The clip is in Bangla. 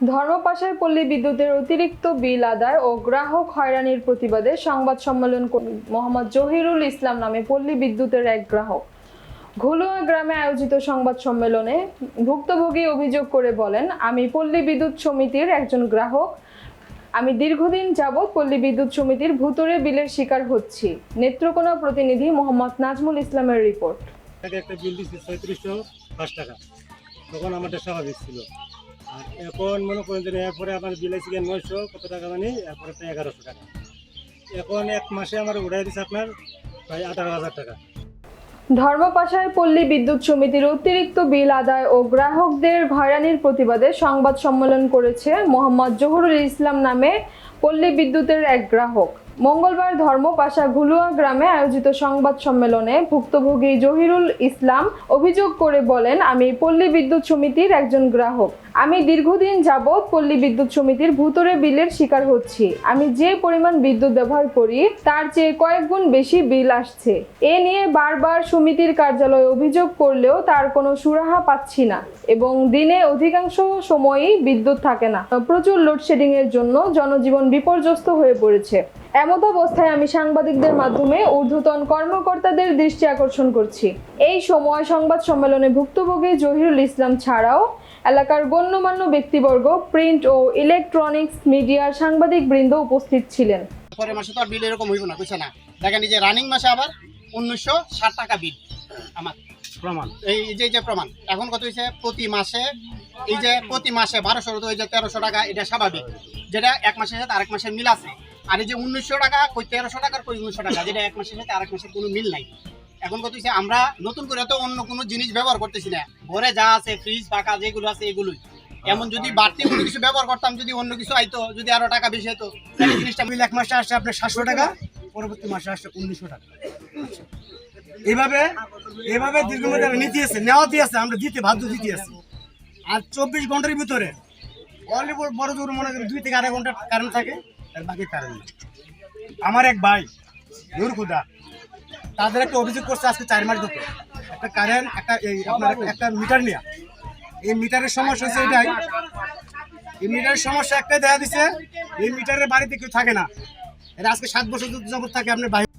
ধর্মপাশায় পল্লী বিদ্যুতের অতিরিক্ত বিল আদায় ও গ্রাহক হয়রানির প্রতিবাদে সংবাদ সম্মেলন মোহাম্মদ জহিরুল ইসলাম নামে পল্লী বিদ্যুতের এক গ্রাহক। ঘুলুয়া গ্রামে আয়োজিত সংবাদ সম্মেলনে ভুক্তভোগী অভিযোগ করে বলেন, আমি পল্লী বিদ্যুৎ সমিতির একজন গ্রাহক। আমি দীর্ঘদিন যাবৎ পল্লী বিদ্যুৎ সমিতির ভুতুরে বিলের শিকার হচ্ছি। নেত্রকোনা প্রতিনিধি মোহাম্মদ নাজমুল ইসলামের রিপোর্ট। একটা বিল দিচ্ছি ছয়ত্রিশশো পাঁচ টাকা। তখন আমারটা স্বাভাবিক ছিল। আর এখন মনে করেন যে এরপরে আমার বিল আছে নয়শো কত টাকা মানে এরপরে তো এগারোশো টাকা। এখন এক মাসে আমার উড়াই দিচ্ছে আপনার প্রায় আঠারো হাজার টাকা। ধর্মপাশায় পল্লী বিদ্যুৎ সমিতির অতিরিক্ত বিল আদায় ও গ্রাহকদের হয়রানির প্রতিবাদে সংবাদ সম্মেলন করেছে মোহাম্মদ জহুরুল ইসলাম নামে পল্লী বিদ্যুতের এক গ্রাহক। মঙ্গলবার ধর্মপাশা ঘুলুয়া গ্রামে আয়োজিত সংবাদ সম্মেলনে ভুক্তভোগী জহিরুল ইসলাম অভিযোগ করে বলেন, আমি পল্লী বিদ্যুৎ সমিতির একজন গ্রাহক। আমি দীর্ঘদিন যাবৎ পল্লী বিদ্যুৎ সমিতির ভুতুরে বিলের শিকার হচ্ছি। আমি যে পরিমাণ বিদ্যুৎ ব্যবহার করি, তার চেয়ে কয়েক গুণ বেশি বিল আসছে। এ নিয়ে বারবার সমিতির কার্যালয়ে অভিযোগ করলেও তার কোনো সুরাহা পাচ্ছি না এবং দিনে অধিকাংশ সময়ই বিদ্যুৎ থাকে না। প্রচুর লোডশেডিং এর জন্য জনজীবন বিপর্যস্ত হয়ে পড়েছে। এমত অবস্থায় আমি সাংবাদিকদের মাধ্যমে ঊর্ধ্বতন কর্মকর্তাদের দৃষ্টি আকর্ষণ করছি। এই সময় সংবাদ সম্মেলনে ভুক্তভোগী জহিরুল ইসলাম ছাড়াও এলাকার গণ্যমান্য ব্যক্তিবর্গ প্রিন্ট ও ইলেকট্রনিক্স মিডিয়ার সাংবাদিক বৃন্দ উপস্থিত ছিলেন। পরের মাসে তো আর বিল এরকম হইব না বুঝছে না? দেখেন এই যে রানিং মাসে আবার উনিশশো ষাট টাকা বিল আমার। প্রমাণ। এই যে এই যে প্রমাণ এখন কত হয়েছে প্রতি মাসে এই যে প্রতি মাসে বারোশো এই যে তেরোশো টাকা এটা স্বাভাবিক। যেটা এক মাসের সাথে আরেক মাসের মিল আছে। আর এই যে উনিশশো টাকা কই তেরোশো টাকার কই উনিশশো টাকা যেটা এক মাসের সাথে আরেক মাসের কোনো মিল নাই। এখন কত আমরা নতুন করে তো অন্য কোনো জিনিস ব্যবহার করতেছি না। ঘরে যা আছে ফ্রিজ পাকা যেগুলো আছে এগুলোই। এমন যদি বাড়তি কোনো কিছু ব্যবহার করতাম যদি অন্য কিছু আইতো যদি আরও টাকা বেশি হতো তাহলে জিনিসটা বিল এক মাসে আসছে আপনার সাতশো টাকা পরবর্তী মাসে আসছে উনিশশো টাকা। এভাবে এভাবে দীর্ঘমেয়াদী নীতি আছে নেওয়া দিয়ে আছে আমরা দিতে বাধ্য দিতে আছি। আর চব্বিশ ঘণ্টার ভিতরে অনলি বড় জোর মনে করি দুই থেকে আড়াই ঘণ্টা কারেন্ট থাকে। আমার এক ভাই, নূর খুদা তাদের একটা অভিযোগ করছে আজকে চার মাস ধরে। একটা কারেন্ট, একটা এই আপনার একটা- একটা মিটার নেওয়া এই মিটারের সমস্যা হচ্ছে এটাই। এই মিটারের সমস্যা একটাই দেখা দিছে, এই মিটারের বাড়িতে কেউ থাকে না। এটা আজকে সাত বছর যাবত থাকে আপনার বাইরে